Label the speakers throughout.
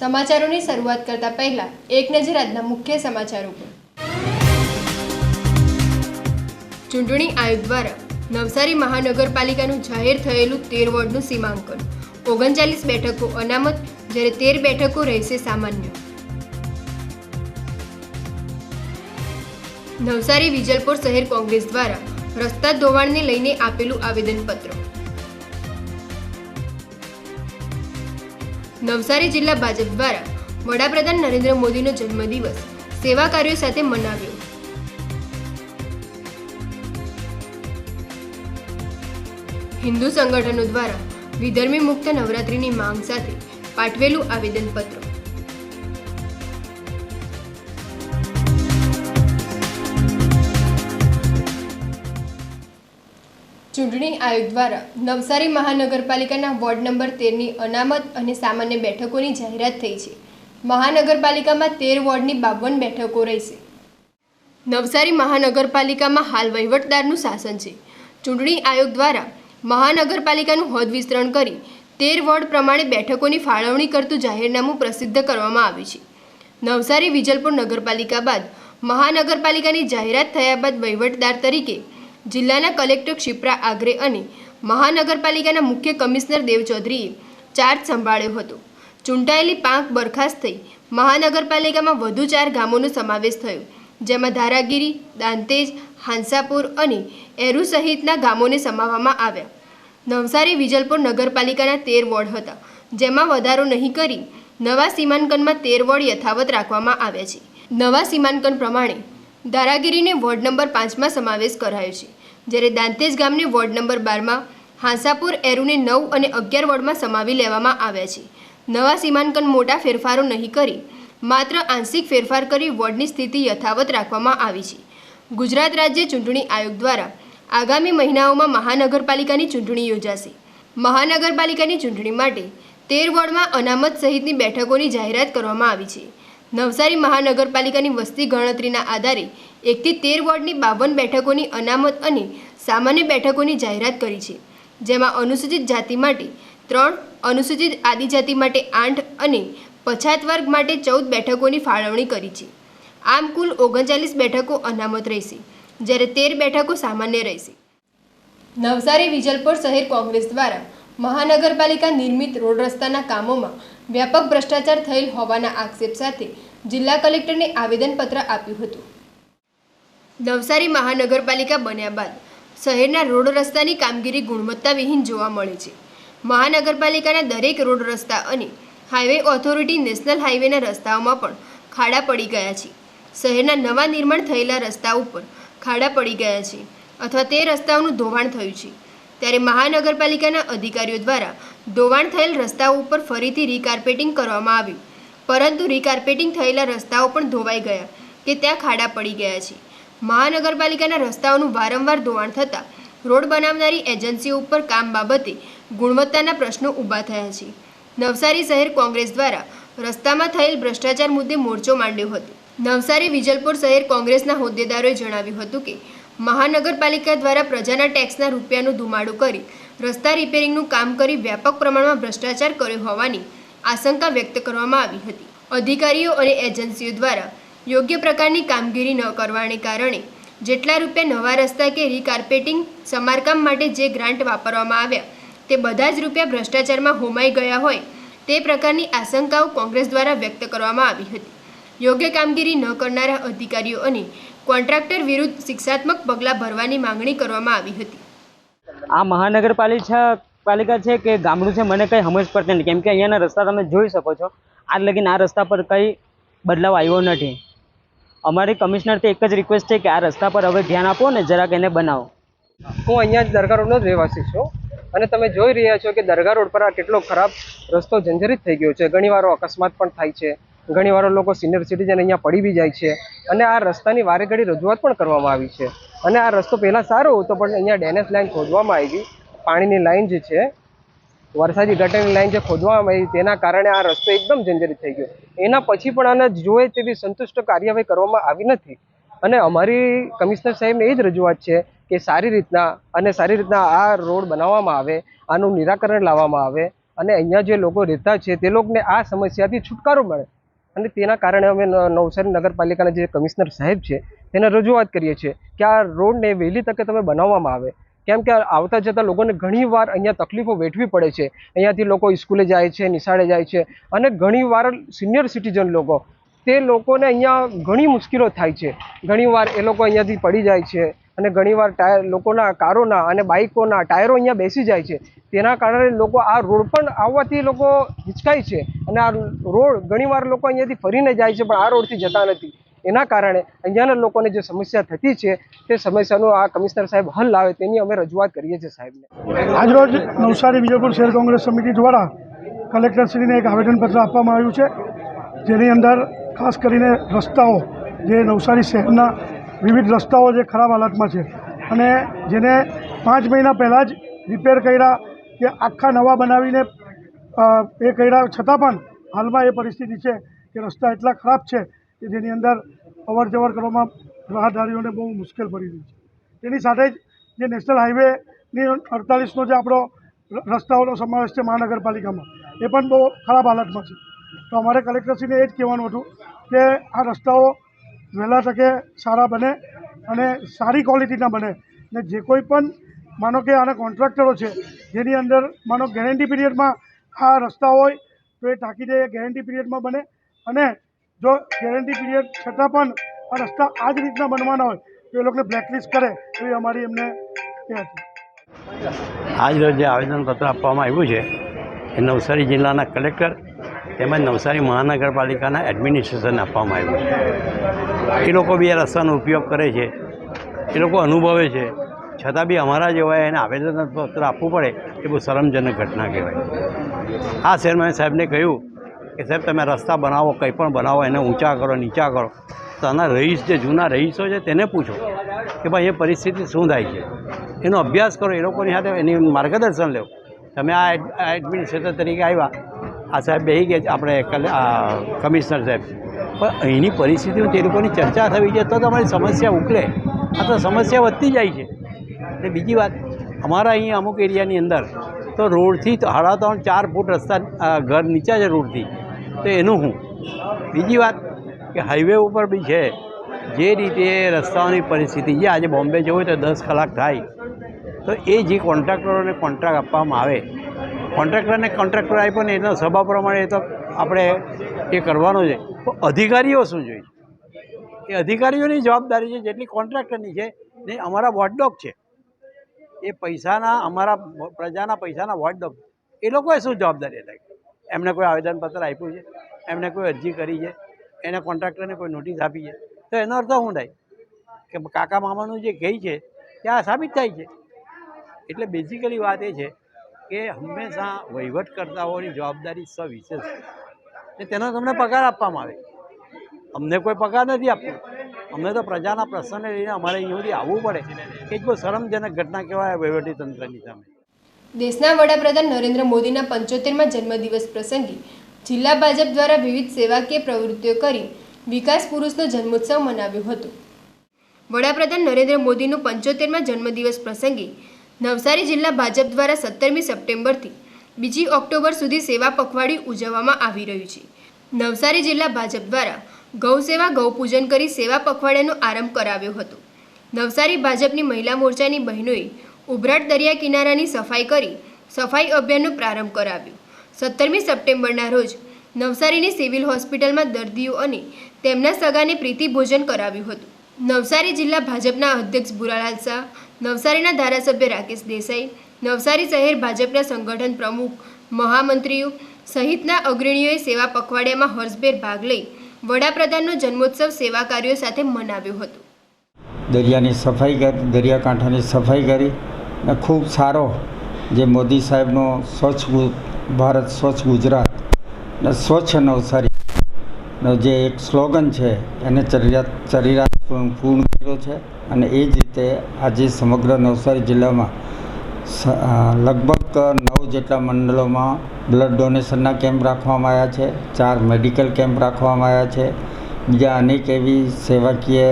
Speaker 1: સમાચારોની શરૂઆત કરતા પહેલા એક નજર આજના મુખ્ય સમાચારો પર. ચૂંટણી આયોગ દ્વારા નવસારી મહાનગરપાલિકાનું જાહેર થયેલું તેર વોર્ડનું સીમાંકન. ઓગણચાલીસ બેઠકો અનામત, જ્યારે તેર બેઠકો રહેશે સામાન્ય. નવસારી વિજલપોર શહેર કોંગ્રેસ દ્વારા રસ્તા ધોવાણને લઈને આપેલું આવેદનપત્ર. નવસારી જિલ્લા ભાજપ દ્વારા વડાપ્રધાન નરેન્દ્ર મોદીનો જન્મદિવસ સેવા કાર્યો સાથે મનાવ્યો. હિન્દુ સંગઠનો દ્વારા વિધર્મી મુક્ત નવરાત્રિની માંગ સાથે પાઠવેલું આવેદનપત્ર. ચૂંટણી આયોગ દ્વારા નવસારી મહાનગરપાલિકાના વોર્ડ નંબર તેરની અનામત અને સામાન્ય બેઠકોની જાહેરાત થઈ છે. મહાનગરપાલિકામાં તેર વોર્ડની બાવન બેઠકો રહેશે. નવસારી મહાનગરપાલિકામાં હાલ વહીવટદારનું શાસન છે. ચૂંટણી આયોગ દ્વારા મહાનગરપાલિકાનું હદ વિસ્તરણ કરી તેર વોર્ડ પ્રમાણે બેઠકોની ફાળવણી કરતું જાહેરનામું પ્રસિદ્ધ કરવામાં આવ્યું છે. નવસારી વિજલપુર નગરપાલિકા બાદ મહાનગરપાલિકાની જાહેરાત થયા બાદ વહીવટદાર તરીકે જિલ્લાના કલેક્ટર ક્ષિપ્રા આગ્રે અને મહાનગરપાલિકાના મુખ્ય કમિશનર દેવ ચૌધરીએ ચાર્જ સંભાળ્યો હતો. ચૂંટાયેલી પાંખ બરખાસ્ત થઈ મહાનગરપાલિકામાં વધુ ચાર ગામોનો સમાવેશ થયો, જેમાં ધારાગીરી, દાંતેજ, હાંસાપુર અને એરુ સહિતના ગામોને સમાવવામાં આવ્યા. નવસારી વિજલપુર નગરપાલિકાના તેર વોર્ડ હતા, જેમાં વધારો નહીં કરી નવા સીમાંકનમાં તેર વોર્ડ યથાવત રાખવામાં આવ્યા છે. નવા સીમાંકન પ્રમાણે ધારાગીરીને વોર્ડ નંબર પાંચમાં સમાવેશ કરાયો છે, જ્યારે દાંતેજ ગામને વોર્ડ નંબર બારમાં હાંસાપુર એરુને નવ અને અગિયાર વોર્ડમાં સમાવી લેવામાં આવ્યા છે. નવા સીમાંકન મોટા ફેરફારો નહીં કરી, માત્ર આંશિક ફેરફાર કરી વોર્ડની સ્થિતિ યથાવત રાખવામાં આવી છે. ગુજરાત રાજ્ય ચૂંટણી આયોગ દ્વારા આગામી મહિનાઓમાં મહાનગરપાલિકાની ચૂંટણી યોજાશે. મહાનગરપાલિકાની ચૂંટણી માટે તેર વોર્ડમાં અનામત સહિતની બેઠકોની જાહેરાત કરવામાં આવી છે. નવસારી મહાનગરપાલિકાની વસ્તી ગણતરીના આધારે એકથી તેર વોર્ડની બાવન બેઠકોની અનામત અને સામાન્ય બેઠકોની જાહેરાત કરી છે, જેમાં અનુસૂચિત જાતિ માટે ત્રણ, અનુસૂચિત આદિજાતિ માટે આઠ અને પછાત વર્ગ માટે ચૌદ બેઠકોની ફાળવણી કરી છે. આમ કુલ ઓગણચાલીસ બેઠકો અનામત રહેશે, જ્યારે તેર બેઠકો સામાન્ય રહેશે. નવસારી વિજલપોર શહેર કોંગ્રેસ દ્વારા મહાનગરપાલિકા નિર્મિત રોડ રસ્તાના કામોમાં વ્યાપક ભ્રષ્ટાચાર થયેલ હોવાના આક્ષેપ સાથે જિલ્લા કલેક્ટરને આવેદનપત્ર આપ્યું હતું. નવસારી મહાનગરપાલિકા બન્યા બાદ શહેરના રોડ રસ્તાની કામગીરી ગુણવત્તાવિહીન જોવા મળે છે. મહાનગરપાલિકાના દરેક રોડ રસ્તા અને હાઈવે ઓથોરિટી નેશનલ હાઈવેના રસ્તાઓમાં પણ ખાડા પડી ગયા છે. શહેરના નવા નિર્માણ થયેલા રસ્તા ઉપર ખાડા પડી ગયા છે અથવા તે રસ્તાઓનું ધોવાણ થયું છે. ત્યારે મહાનગરપાલિકાના અધિકારીઓ દ્વારા ધોવાણ થયેલ રસ્તાઓ ઉપર ફરીથી રીકાર્પેટિંગ કરવામાં આવ્યું. પરંતુ રીકાર્પેટિંગ થયેલા રસ્તાઓ પણ ધોવાઈ ગયા કે ત્યાં ખાડા પડી ગયા છે. મહાનગરપાલિકાના રસ્તાઓનું વારંવાર ધોવાણ થતાં રોડ બનાવનારી એજન્સીઓ ઉપર કામ બાબતે ગુણવત્તાના પ્રશ્નો ઊભા થયા છે. નવસારી શહેર કોંગ્રેસ દ્વારા રસ્તામાં થયેલ ભ્રષ્ટાચાર મુદ્દે મોરચો માંડ્યો હતો. નવસારી વિજલપુર શહેર કોંગ્રેસના હોદ્દેદારોએ જણાવ્યું હતું કે મહાનગરપાલિકા દ્વારા પ્રજાના ટેક્સના રૂપિયાનું ધુમાડો કરી, રસ્તા રિપેરિંગનું કામ કરી વ્યાપક પ્રમાણમાં ભ્રષ્ટાચાર કર્યો હોવાની આશંકા વ્યક્ત કરવામાં આવી હતી. અધિકારીઓ અને એજન્સીઓ દ્વારા યોગ્ય પ્રકારની કામગીરી ન કરવાને કારણે જેટલા રૂપિયા નવા રસ્તા કે રીકાર્પેટિંગ સમારકામ માટે જે ગ્રાન્ટ વાપરવામાં આવ્યા, તે બધા જ રૂપિયા ભ્રષ્ટાચારમાં હોમાઈ ગયા હોય, તે પ્રકારની આશંકાઓ કોંગ્રેસ દ્વારા વ્યક્ત કરવામાં આવી હતી. યોગ્ય કામગીરી ન કરનારા અધિકારીઓ અને કોન્ટ્રાક્ટર વિરુદ્ધ શિક્ષાત્મક પગલાં ભરવાની માંગણી કરવામાં આવી હતી.
Speaker 2: આ મહાનગરપાલિકા પાલિકા છે કે ગામડું છે મને કંઈ સમજ પડતી નથી. કેમ કે અહીંયાના રસ્તા તમે જોઈ શકો છો. આજ લગીને આ રસ્તા પર કંઈ બદલાવ આવ્યો નથી. અમારી કમિશનરથી એક જ રિક્વેસ્ટ છે કે આ રસ્તા પર હવે ધ્યાન આપો ને જરાક એને બનાવો.
Speaker 3: હું અહીંયા જ દરગાહ રોડનો જ રહેવાસી છું. અને તમે જોઈ રહ્યા છો કે દરગાહ રોડ પર આ કેટલો ખરાબ રસ્તો જંજરિત થઈ ગયો છે. ઘણીવાર અકસ્માત પણ થાય છે. ઘણીવાર લોકો સિનિયર સિટીઝન અહીંયા પડી બી જાય છે. અને આ રસ્તાની વારે ઘડી રજૂઆત પણ કરવામાં આવી છે. અને આ રસ્તો પહેલાં સારો હતો, પણ અહીંયા ડેનેસ લાઈન ખોદવામાં આવી. પાણીની લાઈન જે છે, વરસાદી ગટરની લાઇન જે ખોદવામાં આવી, તેના કારણે આ રસ્તો એકદમ જંજરિત થઈ ગયો. એના પછી પણ આને જોએ તેવી સંતુષ્ટ કાર્યવાહી કરવામાં આવી નથી. અને અમારી કમિશનર સાહેબને એ જ રજૂઆત છે કે સારી રીતના અને સારી રીતના આ રોડ બનાવવામાં આવે, આનું નિરાકરણ લાવવામાં આવે. અને અહીંયા જે લોકો રહેતા છે, તે લોકોને આ સમસ્યાથી છુટકારો મળે. અને તેના કારણે અમે નવસારી નગરપાલિકાના જે કમિશનર સાહેબ છે, તેને રજૂઆત કરીએ છીએ કે આ રોડને વહેલી તકે તમે બનાવવામાં આવે. કેમ કે આવતા જતા લોકોને ઘણી વાર અહીંયા તકલીફો વેઠવી પડે છે. અહીંયાથી લોકો સ્કૂલે જાય છે, નિશાળે જાય છે અને ઘણી વાર સિનિયર સિટીઝન લોકો, તે લોકોને અહીંયા ઘણી મુશ્કેલો થાય છે. ઘણીવાર એ લોકો અહીંયાથી પડી જાય છે. અને ઘણીવાર ટાયર લોકોના કારોના અને બાઇકોના ટાયરો અહીંયા બેસી જાય છે. તેના કારણે લોકો આ રોડ પણ આવવાથી લોકો હિચકાય છે અને આ રોડ ઘણીવાર લોકો અહીંયાથી ફરીને જાય છે પણ આ રોડથી જતા નથી. એના કારણે અહીંયાના લોકોને જે સમસ્યા થતી છે તે સમસ્યાનો આ કમિશનર સાહેબ હલ લાવે તેની અમે રજૂઆત કરીએ છીએ સાહેબને.
Speaker 4: આજરોજ નવસારી વિજયપુર શહેર કોંગ્રેસ સમિતિ દ્વારા કલેક્ટરશ્રીને એક આવેદનપત્ર આપવામાં આવ્યું છે. જેની અંદર ખાસ કરીને રસ્તાઓ જે નવસારી શહેરના વિવિધ રસ્તાઓ જે ખરાબ હાલતમાં છે. અને જેને પાંચ મહિના પહેલાં જ રિપેર કર્યા કે આખા નવા બનાવીને એ કર્યા છતાં પણ હાલમાં એ પરિસ્થિતિ છે કે રસ્તા એટલા ખરાબ છે કે જેની અંદર અવર જવર કરવામાં રાહદારીઓને બહુ મુશ્કેલ પડી રહી છે. તેની સાથે જ જે નેશનલ હાઈવેની અડતાલીસનો જે આપણો રસ્તાઓનો સમાવેશ છે મહાનગરપાલિકામાં, એ પણ બહુ ખરાબ હાલતમાં છે. તો અમારે કલેક્ટરશ્રીને એ જ કહેવાનું હતું કે આ રસ્તાઓ વહેલા તકે સારા બને અને સારી ક્વોલિટીના બને. ને જે કોઈ પણ, માનો કે આના કોન્ટ્રાક્ટરો છે, જેની અંદર, માનો ગેરંટી પીરિયડમાં આ રસ્તા હોય, તો એ તાકીદે ગેરંટી પીરિયડમાં બને. અને જો ગેરંટી પીરિયડ છતાં પણ આ રસ્તા આ જ રીતના બનવાના હોય, તો એ લોકોને બ્લેકલિસ્ટ કરે, એવી અમારી એમને એ હતી.
Speaker 5: આજરોજ જે આવેદનપત્ર આપવામાં આવ્યું છે, એ નવસારી જિલ્લાના કલેક્ટર તેમજ નવસારી મહાનગરપાલિકાના એડમિનિસ્ટ્રેશન આપવામાં આવ્યું છે. એ લોકો બી આ રસ્તાનો ઉપયોગ કરે છે. એ લોકો અનુભવે છે. છતાં બી અમારા જેવા એને આવેદનપત્ર આપવું પડે એ બહુ શરમજનક ઘટના કહેવાય. આ શહેરમાં સાહેબને કહ્યું કે, સાહેબ, તમે રસ્તા બનાવો, કંઈ પણ બનાવો, એને ઊંચા કરો, નીચા કરો. તો આના રહીશ, જે જૂના રહીશો છે, તેને પૂછો કે, ભાઈ, એ પરિસ્થિતિ શું થાય છે? એનો અભ્યાસ કરો, એ લોકોની સાથે એની માર્ગદર્શન લેવો તમે આ એડમિનિસ્ટ્રેટર તરીકે આવ્યા. આ સાહેબ બેહી ગયા આપણે કમિશનર સાહેબ. પણ અહીંની પરિસ્થિતિમાં તે લોકોની ચર્ચા થવી છે તો તમારી સમસ્યા ઉકલે આ તો સમસ્યા વધતી જાય છે. અને બીજી વાત, અમારા અહીં અમુક એરિયાની અંદર તો રોડથી સાડા ત્રણ, ચાર ફૂટ રસ્તા ઘર નીચા છે રોડથી. તો એનું હું બીજી વાત કે હાઈવે ઉપર બી છે. જે રીતે રસ્તાઓની પરિસ્થિતિ છે, આજે બોમ્બે જવું હોય તો દસ કલાક થાય. તો એ જે કોન્ટ્રાક્ટરોને કોન્ટ્રાક્ટ આપવામાં આવે કોન્ટ્રાક્ટરને કોન્ટ્રાક્ટર આપ્યો ને એના સભા પ્રમાણે એ તો આપણે એ કરવાનો છે. તો અધિકારીઓ શું જોઈએ? એ અધિકારીઓની જવાબદારી છે જેટલી કોન્ટ્રાક્ટરની છે ને અમારા વોટડોગ છે. એ પૈસાના, અમારા પ્રજાના પૈસાના વોટડોગ એ લોકોએ શું જવાબદારી રાખી એમને કોઈ આવેદનપત્ર આપ્યું છે? એમને કોઈ અરજી કરી છે? એને કોન્ટ્રાક્ટરને કોઈ નોટિસ આપી છે? તો એનો અર્થ શું થાય? કે કાકા મામાનું જે કહે છે ત્યાં સાબિત થાય છે. એટલે બેઝિકલી વાત એ છે કે હંમેશા વહીવટકર્તાઓની જવાબદારી સવિશેષ ને તેનો તમને પગાર આપવામાં આવે. અમને કોઈ પગાર નથી આપતો. અમને તો પ્રજાના પ્રશ્નને લઈને અમારે અહીં સુધી આવવું પડે કે બહુ શરમજનક ઘટના કહેવાય તંત્રની સામે.
Speaker 1: દેશના વડાપ્રધાન નરેન્દ્ર મોદીના પંચોતેરમાં જન્મદિવસ પ્રસંગે જિલ્લા ભાજપ દ્વારા વિવિધ સેવાકીય પ્રવૃત્તિઓ કરી વિકાસ પુરુષનો જન્મોત્સવ મનાવ્યો હતો. વડાપ્રધાન નરેન્દ્ર મોદીનું પંચોતેરમાં જન્મદિવસ પ્રસંગે નવસારી જિલ્લા ભાજપ દ્વારા સત્તરમી સપ્ટેમ્બરથી બીજી ઓક્ટોબર સુધી સેવા પખવાડી ઉજવવામાં આવી રહ્યું છે. નવસારી જિલ્લા ભાજપ દ્વારા ગૌ સેવા ગૌપૂજન કરી સેવા પખવાડિયાનો આરંભ કરાવ્યો હતો. નવસારી ભાજપની મહિલા મોરચાની બહેનોએ ઉભરાટ દરિયા કિનારાની સફાઈ કરી સફાઈ અભિયાનનો પ્રારંભ કરાવ્યો. સત્તરમી સપ્ટેમ્બરના રોજ નવસારીની સિવિલ હોસ્પિટલમાં દર્દીઓ અને તેમના સગાને પ્રીતિ ભોજન કરાવ્યું હતું. નવસારી જિલ્લા ભાજપના અધ્યક્ષ ભુરાલાલ શાહ નવસારીના ધારાસભ્ય રાકેશ દેસાઈ, નવસારી શહેર ભાજપના સંગઠન પ્રમુખ, મહામંત્રીઓ સહિતના અગ્રણીઓએ સેવા પખવાડિયામાં હર્ષભેર ભાગ લઈ વડાપ્રધાનનો જન્મોત્સવ સેવા કાર્યો સાથે મનાવ્યો હતો.
Speaker 6: દરિયાની સફાઈ કરી, દરિયાકાંઠાની સફાઈ કરી અને ખૂબ સારો જે મોદી સાહેબનો સ્વચ્છ ભારત સ્વચ્છ ગુજરાત અને સ્વચ્છ નવસારીનો જે એક સ્લોગન છે, એને ચરિયાત પૂર્ણ પૂર્ણ કર્યો છે. અને એ જ રીતે આજે સમગ્ર નવસારી જિલ્લામાં લગભગ નવ જેટલા મંડળોમાં બ્લડ ડોનેશનના કેમ્પ રાખવામાં આવ્યા છે, ચાર મેડિકલ કેમ્પ રાખવામાં આવ્યા છે, બીજા અનેક એવી સેવાકીય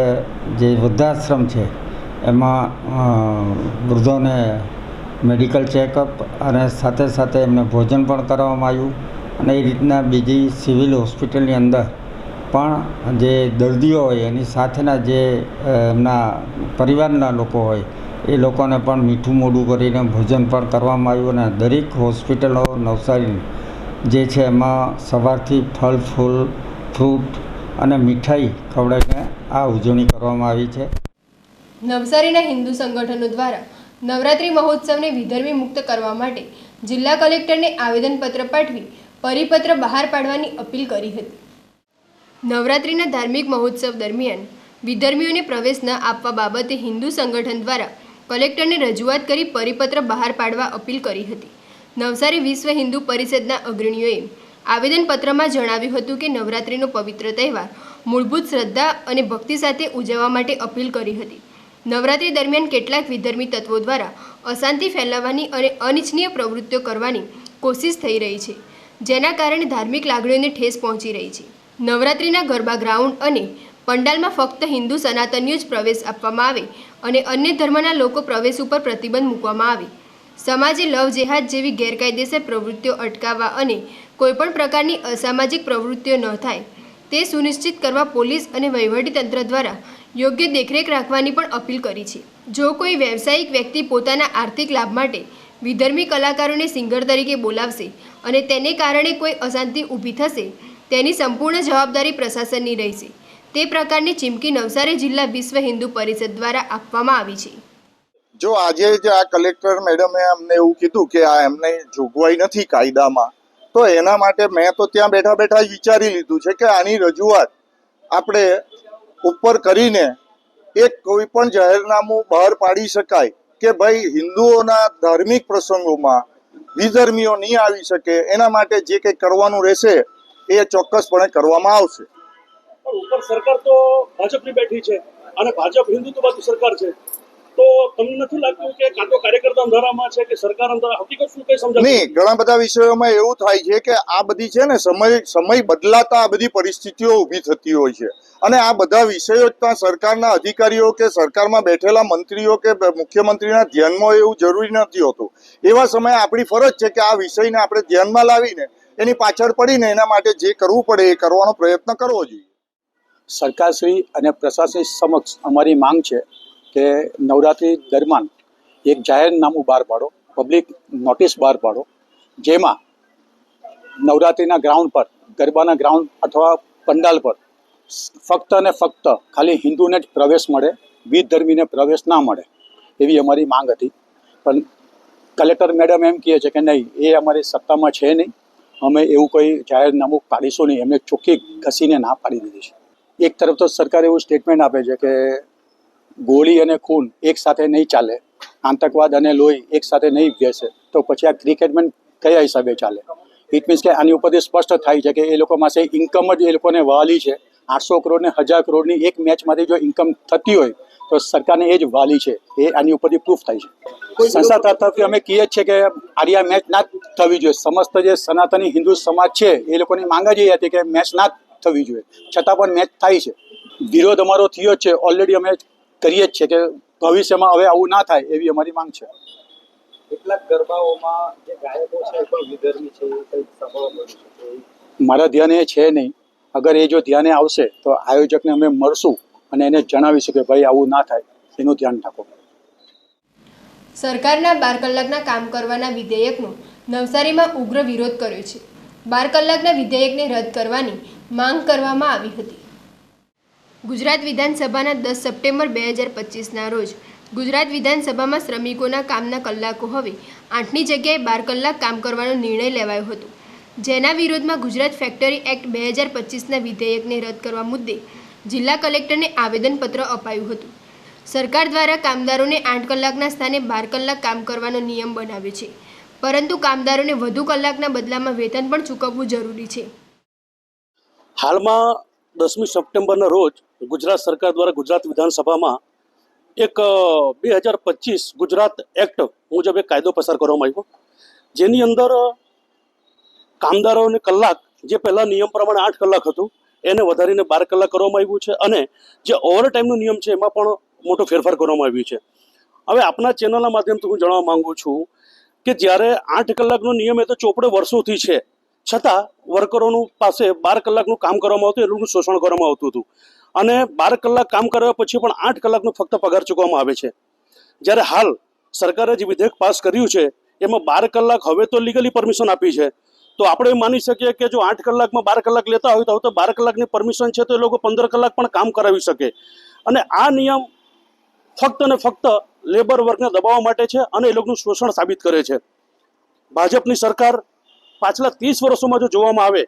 Speaker 6: જે વૃદ્ધાશ્રમ છે, એમાં વૃદ્ધોને મેડિકલ ચેકઅપ અને સાથે સાથે એમને ભોજન પણ કરવામાં આવ્યું અને એ રીતના બીજી સિવિલ હોસ્પિટલની અંદર પણ જે દર્દીઓ હોય, એની સાથેના જે એમના પરિવારના લોકો હોય, એ લોકોને પણ મીઠું મોઢું કરીને ભોજન પણ કરવામાં આવ્યું અને દરેક હોસ્પિટલો, નવસારી જે છે એમાં સવારથી ફળ, ફૂલ, ફ્રૂટ અને મીઠાઈ ખવડાવીને આ ઉજવણી કરવામાં આવી છે.
Speaker 1: નવસારીના હિન્દુ સંગઠનો દ્વારા નવરાત્રિ મહોત્સવને વિધર્મી મુક્ત કરવા માટે જિલ્લા કલેક્ટરને આવેદનપત્ર પાઠવી પરિપત્ર બહાર પાડવાની અપીલ કરી હતી. નવરાત્રિના ધાર્મિક મહોત્સવ દરમિયાન વિધર્મીઓને પ્રવેશ ન આપવા બાબતે હિન્દુ સંગઠન દ્વારા કલેક્ટરને રજૂઆત કરી પરિપત્ર બહાર પાડવા અપીલ કરી હતી. નવસારી વિશ્વ હિન્દુ પરિષદના અગ્રણીઓએ આવેદનપત્રમાં જણાવ્યું હતું કે નવરાત્રિનો પવિત્ર તહેવાર મૂળભૂત શ્રદ્ધા અને ભક્તિ સાથે ઉજવવા માટે અપીલ કરી હતી. નવરાત્રિ દરમિયાન કેટલાક વિધર્મી તત્વો દ્વારા અશાંતિ ફેલાવવાની અને અનિચ્છનીય પ્રવૃત્તિઓ કરવાની કોશિશ થઈ રહી છે, જેના કારણે ધાર્મિક લાગણીઓને ઠેસ પહોંચી રહી છે. નવરાત્રિના ગરબા ગ્રાઉન્ડ અને પંડાલમાં ફક્ત હિન્દુ સનાતનીઓ જ પ્રવેશ આપવામાં આવે અને અન્ય ધર્મના લોકો પ્રવેશ ઉપર પ્રતિબંધ મૂકવામાં આવે. સમાજે લવ જેહાદ જેવી ગેરકાયદેસર પ્રવૃત્તિઓ અટકાવવા અને કોઈપણ પ્રકારની અસામાજિક પ્રવૃત્તિઓ ન થાય, તે સુનિશ્ચિત કરવા પોલીસ અને વહીવટીતંત્ર દ્વારા યોગ્ય દેખરેખ રાખવાની પણ અપીલ કરી છે. જો કોઈ વ્યવસાયિક વ્યક્તિ પોતાના આર્થિક લાભ માટે વિધર્મી કલાકારોને સિંગર તરીકે બોલાવશે અને તેને કારણે કોઈ અશાંતિ ઊભી થશે તેની સંપૂર્ણ જવાબદારી પ્રશાસનની રહેશે તે પ્રકારની ચીમકી નવસારી જિલ્લા વિશ્વ હિન્દુ પરિષદ દ્વારા આપવામાં આવી છે.
Speaker 7: જો આજે જ આ કલેક્ટર મેડમે અમને એવું કીધું કે આ એમને જોગવાઈ નથી કાયદામાં, તો એના માટે મેં તો ત્યાં બેઠા બેઠા વિચારી લીધું છે કે આની રજૂઆત આપણે ઉપર કરીને એક કોઈ પણ જાહેરનામું બહાર પાડી શકાય કે ભાઈ હિન્દુઓના ધાર્મિક પ્રસંગોમાં વિધર્મીઓ નહીં આવી શકે, એના માટે જે કંઈ કરવાનું રહેશે એ ચોક્કસપણે કરવામાં આવશે.
Speaker 8: ઉપર સરકાર તો ભાજપની બેઠી છે અને ભાજપ હિન્દુત્વવાદી સરકાર છે. તો તમને નથી લાગતું કે કાં તો કાર્યકર્તા અંધારામાં છે કે સરકાર અંધારા? હકીકત શું કઈ સમજાતું
Speaker 7: નહીં ઘણા બધા વિષયોમાં એવું થાય છે કે આ બધી છે ને સમય સમય બદલાતા આ બધી પરિસ્થિતિઓ ઊભી થતી હોય છે. અને આ બધા વિષયો ત્યાં સરકારના અધિકારીઓ કે સરકારમાં બેઠેલા મંત્રીઓ કે મુખ્યમંત્રીના ધ્યાનમાં એવું જરૂરી નથી હોતું. એવા સમયે આપણી ફરજ છે કે આ વિષયને આપણે ધ્યાનમાં લાવીને એની પાછળ પડીને એના માટે જે કરવું પડે એ કરવાનો પ્રયત્ન કરવો જોઈએ.
Speaker 9: સરકારશ્રી અને પ્રશાસન સમક્ષ અમારી માંગ છે કે નવરાત્રિ દરમિયાન એક જાહેરનામું બહાર પાડો પબ્લિક નોટિસ બહાર પાડો, જેમાં નવરાત્રિના ગ્રાઉન્ડ પર, ગરબાના ગ્રાઉન્ડ અથવા પંડાલ પર ફક્ત અને ફક્ત ખાલી હિન્દુને જ પ્રવેશ મળે વિધ ધર્મીને પ્રવેશ ના મળે એવી અમારી માંગ હતી. પણ કલેક્ટર મેડમ એમ કહે છે કે નહીં, એ અમારી સત્તામાં છે નહીં. અમે એવું કોઈ જાહેરનામું પાડીશું નહીં. એમને ચોખ્ખી ઘસીને ના પાડી દીધી છે. એક તરફ તો સરકાર એવું સ્ટેટમેન્ટ આપે છે કે ગોળી અને ખૂન એક સાથે નહીં ચાલે, આતંકવાદ અને લોહી એક સાથે નહીં બેસે તો પછી આ ક્રિકેટ મેચ કયા હિસાબે ચાલે? ઇટ મીન્સ કે આની ઉપરથી સ્પષ્ટ થાય છે કે એ લોકો પાસે ઇન્કમ જ એ લોકોને વહાલી છે. આઠસો કરોડ ને હજાર કરોડની એક મેચમાંથી જો ઇન્કમ થતી હોય તો સરકારને એ જ વાલી છે. એ આની ઉપરથી પ્રૂફ થાય છે. સંસ્થા તરફથી અમે કહીએ જ છે કે આર્યા મેચ ના થવી જોઈએ. સમસ્ત જે સનાતની હિન્દુ સમાજ છે એ લોકોની માંગ જ એ હતી કે મેચ ના થવી જોઈએ. છતાં પણ મેચ થાય છે. વિરોધ અમારો થયો છે. ઓલરેડી અમે કરીએ જ છે કે ભવિષ્યમાં હવે આવું ના થાય એવી અમારી માંગ છે.
Speaker 10: કેટલાક ગરબાઓમાં જે ગાયકો છે એ પણ વિધર્મી છે કંઈક સાંભળવા મળ્યું છે? તો એ
Speaker 9: મારા ધ્યાને એ છે નહીં. અગર એ જો ધ્યાને આવશે તો આયોજકને અમે મળશું. અને એને જણાવીશું કે ભાઈ આવું ના થાય, એનું ધ્યાન રાખો.
Speaker 1: સરકારના બાર કલાકના કામ કરવાના વિધેયકનો નવસારીમાં ઉગ્ર વિરોધ કર્યો છે. બાર કલાકના વિધેયકને રદ કરવાની માંગ કરવામાં આવી હતી. ગુજરાત વિધાનસભાના દસ સપ્ટેમ્બર બે હજાર પચીસના રોજ ગુજરાત વિધાનસભામાં શ્રમિકોના કામના કલાકો હવે આઠની જગ્યાએ બાર કલાક કામ કરવાનો નિર્ણય લેવાયો હતો. જેના વિરોધમાં ગુજરાત ફેક્ટરી એક્ટ બે હજાર પચીસના વિધેયકને રદ કરવા મુદ્દે જિલ્લા કલેક્ટરને આવેદનપત્ર અપાયું હતું. સરકાર દ્વારા કામદારોને આઠ કલાકના સ્થાને બાર કલાક કામ કરવાનો નિયમ બનાવ્યો છે. પરંતુ કામદારોને વધુ કલાકના બદલામાં વેતન પણ ચૂકવવું જરૂરી છે.
Speaker 8: હાલમાં દસમી સપ્ટેમ્બરના રોજ ગુજરાત સરકાર દ્વારા ગુજરાત વિધાનસભામાં એક બે હજાર પચીસ ગુજરાત એક્ટ મુજબ એક કાયદો પસાર કરવામાં આવ્યો. જેની અંદર કામદારોને કલાક, જે પહેલાં નિયમ પ્રમાણે આઠ કલાક હતું એને વધારીને બાર કલાક કરવામાં આવ્યું છે અને જે ઓવરટાઈમનો નિયમ છે એમાં પણ મોટો ફેરફાર કરવામાં આવ્યો છે. હવે આપના ચેનલના માધ્યમથી હું જણાવવા માંગુ છું કે જ્યારે આઠ કલાકનો નિયમ એ તો ચોપડે વર્ષોથી છે. છતાં વર્કરોનું પાસે બાર કલાકનું કામ કરવામાં આવતું એ શોષણ કરવામાં આવતું હતું. અને બાર કલાક કામ કર્યા પછી પણ આઠ કલાકનો ફક્ત પગાર ચૂકવવામાં આવે છે. જ્યારે હાલ સરકારે જે વિધેયક પાસ કર્યું છે, એમાં બાર કલાક હવે તો લીગલી પરમિશન આપી છે. તો આપણે માની શકીએ કે જો આઠ કલાકમાં બાર કલાક લેતા હોય તો બાર કલાકની પરમિશન છે તો એ લોકો પંદર કલાક પણ કામ કરાવી શકે. અને આ નિયમ ફક્ત ને ફક્ત લેબર વર્ગને દબાવવા માટે છે અને એ લોકોનું શોષણ સાબિત કરે છે. ભાજપની સરકાર પાછલા ત્રીસ વર્ષોમાં જો જોવામાં આવે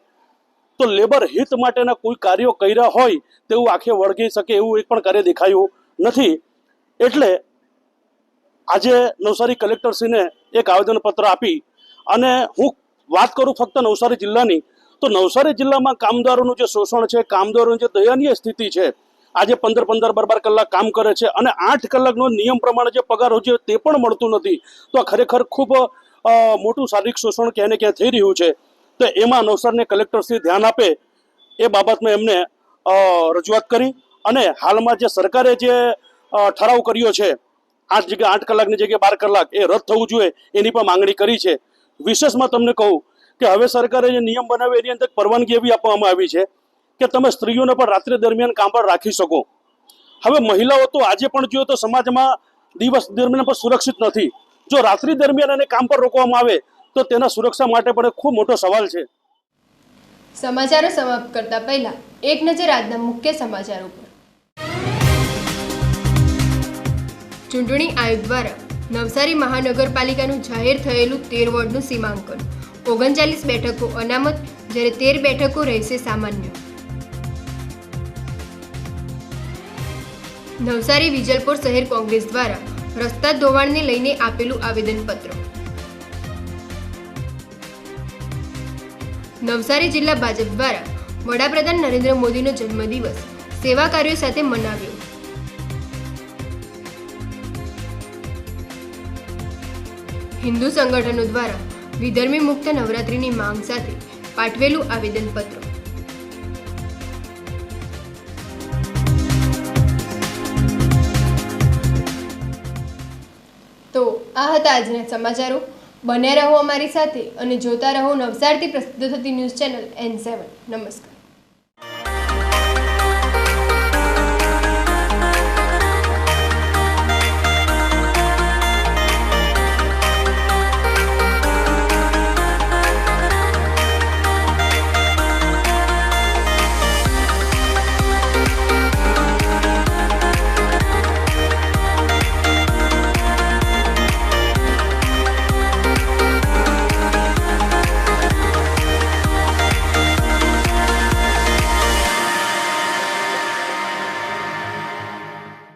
Speaker 8: તો લેબર હિત માટેના કોઈ કાર્યો કર્યા હોય તેવું આંખે વળગી શકે એવું એક પણ કાર્ય દેખાયું નથી. એટલે આજે નવસારી કલેક્ટરશ્રીને એક આવેદનપત્ર આપી અને હું વાત કરું ફક્ત નવસારી જિલ્લાની, તો નવસારી જિલ્લામાં કામદારોનું જે શોષણ છે, કામદારોની જે દયનીય સ્થિતિ છે, આજે પંદર પંદર બાર બાર કલાક કામ કરે છે અને આઠ કલાકનો નિયમ પ્રમાણે જે પગાર હોય છે તે પણ મળતું નથી. તો આ ખરેખર ખૂબ મોટું શારીરિક શોષણ ક્યાંય ક્યાં થઈ રહ્યું છે. તો એમાં નવસારને કલેક્ટરશ્રી ધ્યાન આપે એ બાબતમાં એમને રજૂઆત કરી અને હાલમાં જે સરકારે જે ઠરાવ કર્યો છે, આઠ જગ્યા, આઠ કલાકની જગ્યાએ બાર કલાક એ રદ થવું જોઈએ એની પણ માંગણી કરી છે. વિશેષમાં તમને કહું કે હવે સરકારે જે નિયમ બનાવ્યો એની અંદર પરવાનગી એવી આપવામાં આવી છે કે તમે સ્ત્રીઓને પણ રાત્રિ દરમિયાન કામ પર રાખી શકો. હવે મહિલાઓ તો આજે પણ જોઈએ તો સમાજમાં દિવસ દરમિયાન પણ સુરક્ષિત નથી. જો રાત્રિ દરમિયાન એને કામ પર રોકવામાં આવે તો તેના સુરક્ષા માટે પણ ખૂબ મોટો સવાલ છે.
Speaker 1: સમાચારો સમાપ્ત કરતા પહેલા એક નજર આજના મુખ્ય સમાચારો પર. ચૂંટણી આયોગ દ્વારા નવસારી મહાનગરપાલિકાનું જાહેર થયેલું તેર વોર્ડનું સીમાંકન. ઓગણચાલીસ બેઠકો અનામત, જ્યારે તેર બેઠકો રહેશે સામાન્ય. નવસારી વિજલપોર શહેર કોંગ્રેસ દ્વારા રસ્તા ધોવાણને લઈને આપેલું આવેદનપત્ર. નવસારી જિલ્લા ભાજપ દ્વારા વડાપ્રધાન નરેન્દ્ર મોદીનો જન્મદિવસ સેવા કાર્યો સાથે મનાવ્યો. હિન્દુ સંગઠનો દ્વારા વિધર્મી મુક્ત નવરાત્રિની માંગ સાથે પાઠવેલું આવેદનપત્ર. તો આ હતા આજના સમાચારો. બન્યા રહો અમારી સાથે અને જોતા રહો નવસારથી પ્રસિદ્ધ થતી ન્યૂઝ ચેનલ એન સેવન. નમસ્કાર.